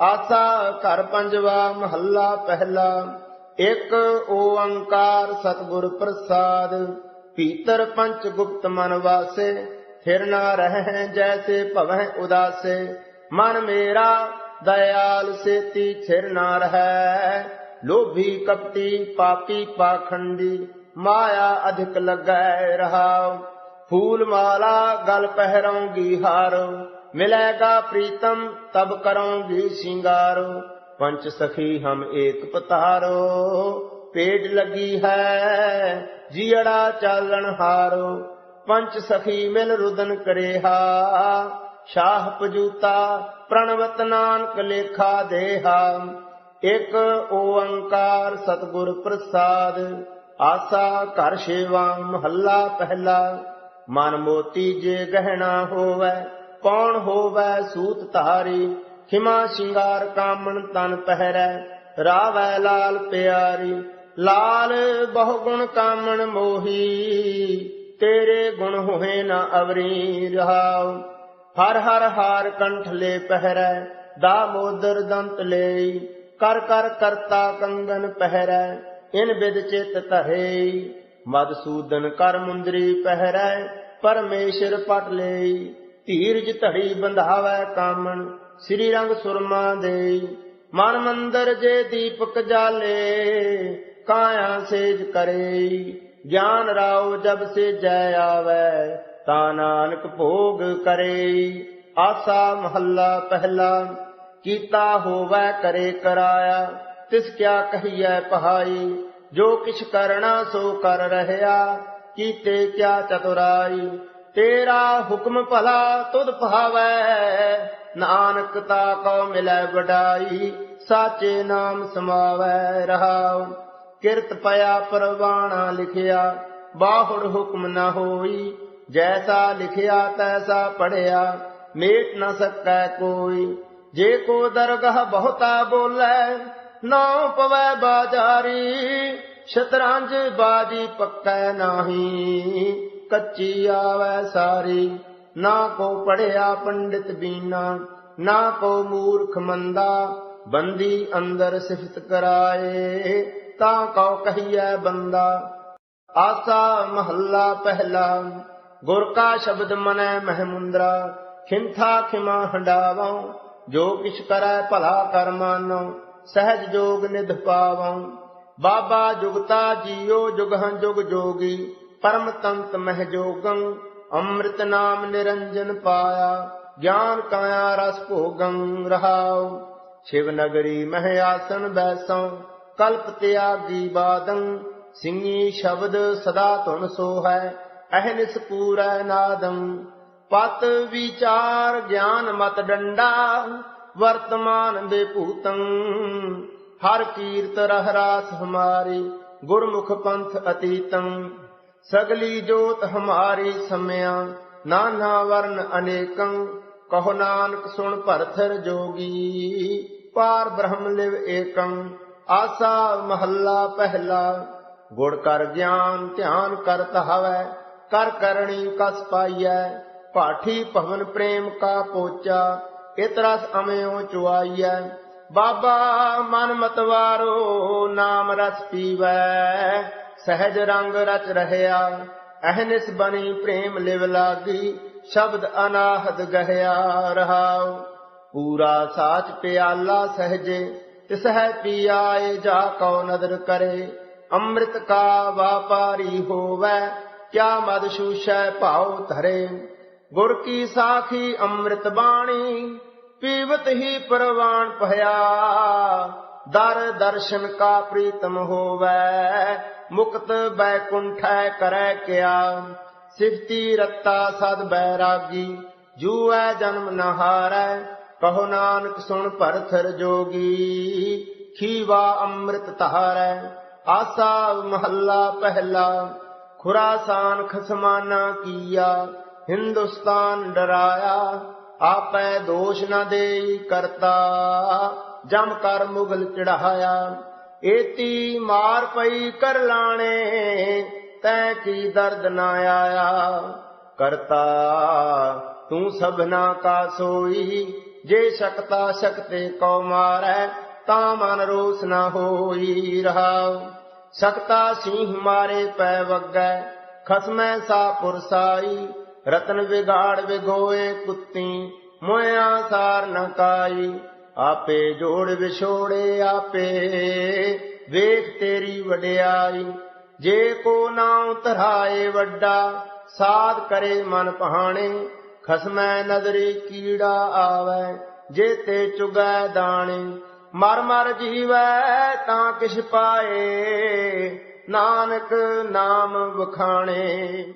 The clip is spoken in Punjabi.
ਆਸਾ ਘਰ ਪੰਜਵਾ ਮਹੱਲਾ ਪਹਿਲਾ। ਇੱਕ ਓੰਕਾਰ ਸਤਿਗੁਰ ਪ੍ਰਸਾਦ ਪੀਤਰ ਪੰਚ ਗੁਪਤ ਮਨ ਵਾਸੇ। ਫਿਰ ਨਾ ਰਹਿ ਜੈਸੇ ਭਵੈ ਉਦਾਸੇ। ਮਨ ਮੇਰਾ ਦਇਆਲ ਸੇਤੀ ਥਿਰ ਨਾ ਰਹੈ। ਲੋਭੀ ਕਪਟੀ ਪਾਪੀ ਪਾਖੰਡੀ, ਮਾਇਆ ਅਧਿਕ ਲੱਗੈ ਰਹਾਉ। ਫੂਲ ਮਾਲਾ ਗਲ ਪਹਿਰਾਉਂਗੀ ਹਾਰੋ। ਮਿਲੇਗਾ ਪ੍ਰੀਤਮ, ਤਬ ਕਰੂੰਗੀ ਸਿੰਗਾਰੋ। ਪੰਚ ਸਖੀ ਹਮ ਏਕ ਪਤਾਰੋ, ਪੇਟ ਲਗੀ ਹੈ, ਜੀੜਾ ਚਾਲਣ ਹਾਰੋ। ਪੰਚ ਸਖੀ ਮਿਲ ਰੁਦਨ ਕਰੇਹਾ, ਸ਼ਾਹ ਪਜੂਤਾ, ਪ੍ਰਣਵਤ ਨਾਨਕ ਲੇਖਾ ਦੇਹਾ। ਇਕ ਓੰਕਾਰ ਸਤਿਗੁਰ ਪ੍ਰਸਾਦ, ਆਸਾ ਘਰ ਸੇਵਾ ਮਹੱਲਾ ਪਹਿਲਾ। ਮਨ ਮੋਤੀ ਜੇ ਗਹਿਣਾ ਹੋਵੇ ਕੌਣ ਹੋਵੇ ਸੂਤ ਧਾਰੀ? ਖਿਮਾ ਸ਼ਿੰਗਾਰ ਕਾਮਣ ਤਨ ਪਹਿਰੈ, ਰਾਵੈ ਲਾਲ ਪਿਆਰੀ। ਲਾਲ ਬਹੁ ਗੁਣ ਕਾਮਣ ਮੋਹੀ, ਤੇਰੇ ਗੁਣ ਹੋਏ ਨਾ ਅਵਰੀ ਰਹਾਉ। ਹਰ ਹਰ ਹਾਰ ਕੰਠ ਲੈ ਪਹਿਰੈ ਦਾਮੋਦਰ ਦੰਤ ਲੈ ਕਰ ਕਰ ਕਰਤਾ ਕੰਗਨ ਪਹਿਰੈ, ਇਨ ਬਿਦ ਚਿਤ ਧਰੇ ਮਦਸੂਦਨ ਕਰ ਮੁੰਦਰੀ ਪਹਿਰੈ, ਪਰਮੇਸ਼ਰ ਪਟ ਲੈ ਧੀਰਜ ਧੜੀ ਬੰਧਾਵੈ ਕਾਮਣ, ਸ੍ਰੀ ਰੰਗ ਸੁਰਮਾ ਦੇ। ਮਨ ਮੰਦਰ ਜੇ ਦੀਪਕ ਜਾਲੇ, ਕਾਇਆ ਸੇਜ ਕਰੇ। ਗਿਆਨ ਰਾਉ ਜਬ ਸੇ ਜੈ ਆਵੈ, ਤਾ ਨਾਨਕ ਭੋਗ ਕਰੇ। ਆਸਾ ਮਹੱਲਾ ਪਹਿਲਾ, ਕੀਤਾ ਹੋਵੇ ਕਰੇ ਕਰਾਇਆ, ਤਿਸ ਕਿਆ ਕਹੀਐ ਪਹਾਈ। ਜੋ ਕਿਛ ਕਰਣਾ ਸੋ ਕਰ ਰਹਿਆ, ਕੀਤੇ ਕਿਆ ਚਤੁਰਾਈ। ਤੇਰਾ ਹੁਕਮ ਭਲਾ ਤੁਧ ਭਾਵੈ, ਨਾਨਕ ਤਾ ਕੋ ਮਿਲੈ ਵਡਾਈ, ਸਾਚੇ ਨਾਮ ਸਮਾਵੈ ਰਹਾਉ। ਕਿਰਤ ਪਿਆ ਪਰਵਾਣਾ ਲਿਖਿਆ, ਬਾਹੁੜ ਹੁਕਮ ਨ ਹੋਈ, ਜੈਸਾ ਲਿਖਿਆ ਤੈਸਾ ਪੜਿਆ, ਮੇਟ ਨਾ ਸਕੈ ਕੋਈ। ਜੇ ਕੋ ਦਰਗਹ ਬਹੁਤਾ ਬੋਲੇ ਨਾ ਪਵੈ ਬਾਜਾਰੀ, ਸ਼ਤਰੰਜ ਬਾਜੀ ਪੱਕੈ ਨਾਹੀ। ਕੱਚੀ ਆਵੈ ਸਾਰੀ। ਨਾ ਕੋ ਪੜਿਆ ਪੰਡਿਤ ਬੀਨਾ, ਨਾ ਕੋ ਮੂਰਖ ਮੰਦਾ, ਬੰਦੀ ਅੰਦਰ ਸਿਫਤ ਕਰਾਏ, ਤਾਂ ਕਉ ਕਹੀਐ ਬੰਦਾ, ਆਸਾ ਮਹੱਲਾ ਪਹਿਲਾ। ਗੁਰ ਕਾ ਸ਼ਬਦ ਮਨੈ ਮਹਿਮੁੰਦਰਾ ਖਿੰਥਾ ਖਿਮਾ ਹੰਡਾਵਾਂ, ਜੋ ਕਿਛ ਕਰੈ ਭਲਾ ਕਰ ਮਾਨੋ ਸਹਿਜ ਜੋਗ ਨਿਧ ਪਾਵਾਂ। ਬਾਬਾ ਜੁਗਤਾ ਜੀਓ ਜੁਗਹ ਜੁਗ ਜੋਗੀ ਪਰਮ ਤੰਤ ਮਹਿ ਜੋਗੰ, ਅੰਮ੍ਰਿਤ ਨਾਮ ਨਿਰੰਜਨ ਪਾਇਆ, ਗਿਆਨ ਕਾਇਆ ਰਸ ਭੋਗੰ ਰਹਾਉ। ਸ਼ਿਵ ਨਗਰੀ ਮਹਿ ਆਸਨ ਬੈਸੰ ਕਲਪ ਤਿਆਗੀ ਬਾਦੰ ਸਿੰਘੀ ਸ਼ਬਦ ਸਦਾ ਧੁਨ ਸੋ ਅਹਨਿਸ ਪੂਰੈ ਨਾਦੰ। ਪਤ ਵਿਚਾਰ ਗਿਆਨ ਮਤ ਡੰਡਾ ਵਰਤਮਾਨ ਦੇ ਭੂਤੰ ਹਰ ਕੀਰਤ ਰਹਿ ਰਾਸ ਹਮਾਰੀ, ਗੁਰਮੁਖ ਪੰਥ ਅਤੀਤੰ। ਸਗਲੀ ਜੋਤ ਹਮਾਰੀ ਸਮਿਆ, ਨਾਨਾ ਵਰਨ ਅਨੇਕੰ, ਕਹੋ ਨਾਨਕ ਸੁਣ ਭਰਥਰ ਜੋਗੀ। ਪਾਰ ਬ੍ਰਹਮ ਲਿਵ ਏਕੰ, ਆਸਾ ਮਹੱਲਾ ਪਹਿਲਾ। ਗੁੜ ਕਰ ਗਿਆਨ, ਧਿਆਨ ਕਰਤ ਹਵੈ ਕਰ ਕਰਣੀ ਕਸ ਪਾਈਐ। ਪਾਠੀ ਭਵਨ ਪ੍ਰੇਮ ਕਾ ਪੋਚਾ ਇਤਰਸ ਅਮਿਓ ਚੁਆਈਐ। ਬਾਬਾ ਮਨ ਮਤਵਾਰੋ, ਨਾਮ ਰਸ ਪੀਵੈ। ਸਹਿਜ ਰੰਗ ਰਚ ਰਹਿਆ, ਅਹਨਿਸ ਬਣੀ ਪ੍ਰੇਮ ਲਿਵ ਲਾਗੀ, ਸ਼ਬਦ ਅਨਾਹਦ ਗਹਿਆ ਰਹਾਉ। ਪੂਰਾ ਸਾਚ ਪਿਆਲਾ ਸਹਜੇ ਤਿਸ ਹੈ ਪੀਆਏ ਜਾ ਕਉ ਨਦਰ ਕਰੇ। ਅੰਮ੍ਰਿਤ ਕਾ ਵਾਪਾਰੀ ਹੋਵੈ, ਕਿਆ ਮਦ ਸ਼ੂਸ਼ੈ ਭਾਉ ਧਰੇ। ਗੁਰ ਕੀ ਸਾਖੀ ਅੰਮ੍ਰਿਤ ਬਾਣੀ, ਪੀਵਤ ਹੀ ਪ੍ਰਵਾਨ ਭਇਆ। ਦਰ ਦਰਸ਼ਨ ਕਾ ਪ੍ਰੀਤਮ ਹੋਵੈ, ਮੁਕਤ ਬੈਕੁੰਠੈ ਕਰੈ ਕਿਆ। ਸਿਫਤੀ ਰੱਤਾ ਸਦ ਬੈਰਾਗੀ, ਜੂਐ ਜਨਮ ਨ ਕਹੋ ਨਾਨਕ ਸੁਣ ਭਰਥਰ ਜੋਗੀ, ਖੀਵਾ ਅੰਮ੍ਰਿਤ ਧਾਰੈ। ਆਸਾ ਮਹੱਲਾ ਪਹਿਲਾ, ਖੁਰਾਸਾਨ ਖਸਮਾਨਾ ਕੀਆ, ਹਿੰਦੁਸਤਾਨ ਡਰਾਇਆ, ਆਪੈ ਦੋਸ਼ ਨ ਦੇਈ ਕਰਤਾ। ਜਮ ਕਰ ਮੁਗਲ ਚੜਾਇਆ। ਏਤੀ ਮਾਰ ਪਈ ਕਰ ਲਾਣੇ, ਤੈ ਕੀ ਦਰਦ ਨਾ ਆਇਆ। ਕਰਤਾ, ਤੂੰ ਸਭਨਾ ਕਾ ਸੋਈ, ਜੇ ਸ਼ਕਤਾ ਸ਼ਕਤੇ ਕਉ ਮਾਰੈ, ਤਾਂ ਮਨ ਰੋਸ ਨਾ ਹੋਈ ਰਹਾਉ ਸਕਤਾ ਸੀਹ ਮਾਰੇ ਪੈ ਵਗੈ, ਖਸਮੈ ਸਾ ਪੁਰਸਾਈ ਰਤਨ ਵਿਗਾੜ ਵਿਗੋਏ ਕੁੱਤੀ, ਮੋਇਆ ਸਾਰ ਨ ਆਪੇ ਜੋੜ ਵਿਛੋੜੇ ਆਪੇ, ਵੇਖ ਤੇਰੀ ਵਡਿਆਈ, ਜੇ ਕੋ ਨਾਉ ਧਰਾਏ ਵੱਡਾ, ਸਾਧ ਕਰੇ ਮਨ ਪਹਾਣੇ ਖਸਮੈ ਨਦਰੀ ਕੀੜਾ ਆਵੈ, ਜੇ ਤੇ ਚੁਗੈ ਦਾਣੇ, ਮਰ ਮਰ ਜੀਵੈ ਤਾਂ ਕਿਛ ਪਾਏ, ਨਾਨਕ ਨਾਮ ਵਖਾਣੇ।